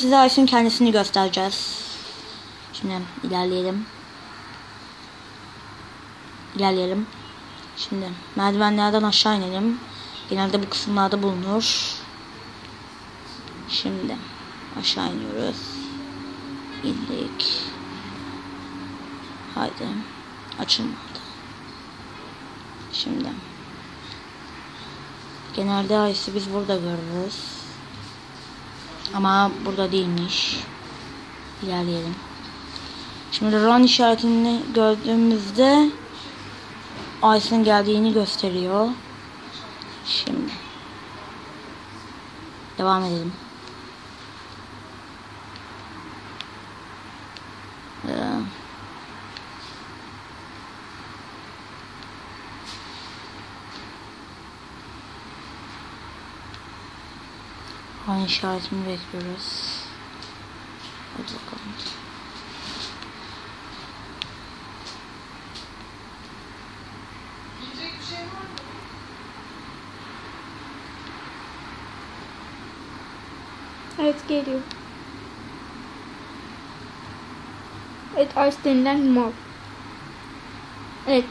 Size Ayşe'nin kendisini göstereceğiz. Şimdi ilerleyelim. İlerleyelim. Şimdi merdivenlerden aşağı inelim. Genelde bu kısımlarda bulunur. Şimdi aşağı iniyoruz. İndik. Haydi. Açılmadı. Şimdi. Genelde Ayşe'yi biz burada görürüz. Ama burada değilmiş. İlerleyelim. Şimdi run işaretini gördüğümüzde Ice'ın geldiğini gösteriyor. Şimdi devam edelim. Ee, Run işaretini bekliyoruz. Hadi bakalım. Şey var mı? Evet geliyor. Evet Ice denilen mal. Evet